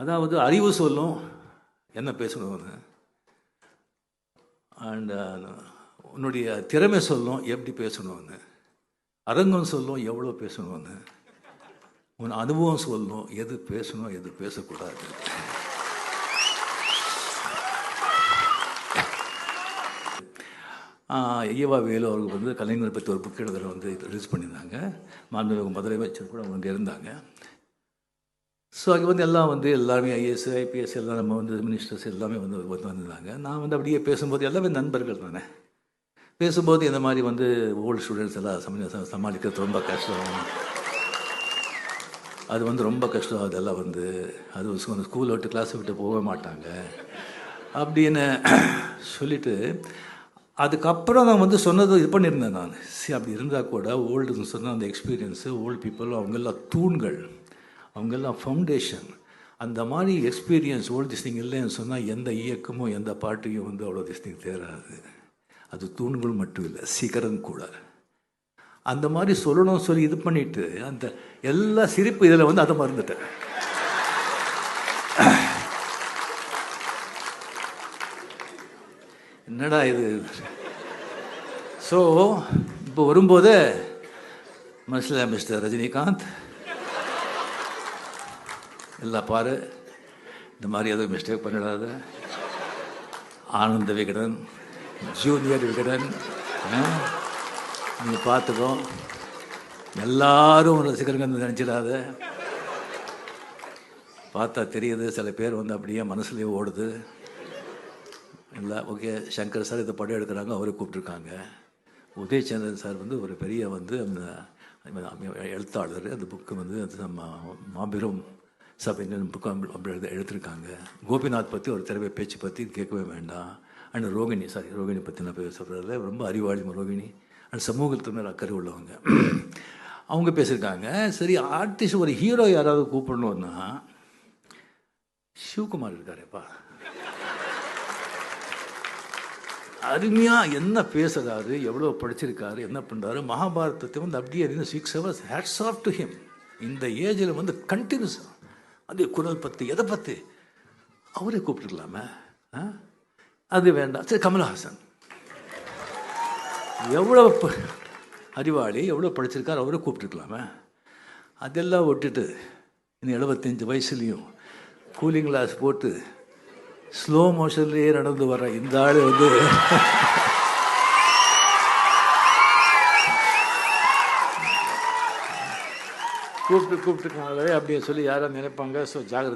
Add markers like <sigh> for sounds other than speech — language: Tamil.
அதாவது அறிவு சொல்லும் என்ன பேசணும்னு அண்ட் uh, உன்னுடைய திறமை சொல்லும் எப்படி பேசணும்னு அரங்கம் சொல்லும் எவ்வளோ பேசணும்னு உன் அனுபவம் சொல்லும் எது பேசணும் எது பேசக்கூடாது? ஐயவா வேலு அவர்கள் வந்து கலைஞர் பற்றி ஒரு புக் எழுதுகிற வந்து ரிலீஸ் பண்ணியிருந்தாங்க. மாண்புமிகு முதலமைச்சர் கூட அவங்க இருந்தாங்க. ஸோ அங்கே வந்து எல்லாம் வந்து எல்லாருமே ஐஏஎஸ் ஐபிஎஸ் எல்லாம் நம்ம வந்து மினிஸ்டர்ஸ் எல்லாமே வந்து வந்து வந்திருந்தாங்க. நான் வந்து அப்படியே பேசும்போது எல்லாமே நண்பர்கள் தானே? பேசும்போது இந்த மாதிரி வந்து ஓல்டு ஸ்டூடெண்ட்ஸ் எல்லாம் சம சமாளிக்கிறது ரொம்ப கஷ்டம். அது வந்து ரொம்ப கஷ்டம். அதெல்லாம் வந்து அது ஸ்கூல் விட்டு கிளாஸ் விட்டு போக மாட்டாங்க. அப்படின்னு சொல்லிட்டு அதுக்கப்புறம் நான் வந்து சொன்னது இது பண்ணியிருந்தேன் நான். சரி அப்படி இருந்தால் கூட ஓல்டுன்னு சொன்னால் அந்த எக்ஸ்பீரியன்ஸு ஓல்டு பீப்புள் அவங்கெல்லாம் தூண்கள். அவங்கெல்லாம் ஃபவுண்டேஷன் அந்த மாதிரி எக்ஸ்பீரியன்ஸ் ஓல்டு திஸ்டிங் இல்லைன்னு சொன்னால் எந்த இயக்கமும் எந்த பாட்டையும் வந்து அவ்வளோ திஸ்டிங் தேராது அது தூண்கள் மட்டும் இல்லை சிகரம் கூட. அந்த மாதிரி சொல்லணும் சொல்லி இது பண்ணிட்டு அந்த எல்லா சிரிப்பு இதில் வந்து அதை மறந்துட்டேன். என்னடா இது? ஸோ இப்போ வரும்போதே மனசில் மிஸ்டர் ரஜினிகாந்த் எல்லாம் பாரு. இந்த மாதிரி எதுவும் மிஸ்டேக் பண்ணிடாத. ஆனந்த விகடன் ஜூனியர் விகடன் நீங்கள் பார்த்துக்கோ எல்லாரும் ரசிகர்கள் நினச்சிடாத. பார்த்தா தெரியுது சில பேர் வந்து அப்படியே மனசுலேயே ஓடுது. இல்லை ஓகே சங்கர் சார் இதை படம் எடுக்கிறாங்க அவரை கூப்பிட்ருக்காங்க உதயச்சந்திரன் சார் வந்து ஒரு பெரிய வந்து அந்த எழுத்தாளர். அந்த புக்கு வந்து அது நம்ம மாபெரும் சபையின் புக்கு அப்படி எடுத்திருக்காங்க. கோபிநாத் பற்றி ஒரு திறமை பேச்சு பற்றி கேட்கவே வேண்டாம். அண்ட் ரோகிணி சாரி ரோகிணி பற்றி நான் பேச ரொம்ப அறிவாளி ரோகிணி. அண்ட் சமூகத்து மேலே அக்கறை உள்ளவங்க. அவங்க பேசியிருக்காங்க. சரி ஆர்டிஸ்ட் ஒரு ஹீரோ யாராவது கூப்பிடணுன்னா சிவகுமார் இருக்காரேப்பா. அருமையாக என்ன பேசுகிறாரு எவ்வளோ படிச்சிருக்காரு என்ன பண்ணுறாரு மகாபாரதத்தை வந்து அப்படியே six hours hats off to him இந்த ஏஜில் வந்து கண்டினியூஸாக அது குரல் பத்து எதை பற்றி அவரே கூப்பிட்டுருக்கலாமே ஆ? அது வேண்டாம். சரி கமல்ஹாசன். எவ்வளோ ப- அறிவாளி எவ்வளோ படிச்சிருக்காரு அவரே கூப்பிட்டுருக்கலாமே அதெல்லாம் விட்டுட்டு இன்னும் எழுபத்தஞ்சு வயசுலேயும் கூலிங் கிளாஸ் போட்டு ஸ்லோ மோஷன்லேயே நடந்து வர இந்த ஆள் வந்து <laughs> கூப்பிட்டு கூப்பிட்டு கூப்பிட்டுருக்காங்களே அப்படின்னு சொல்லி யாரும் நினைப்பாங்க. ஸோ ஜாகிரதை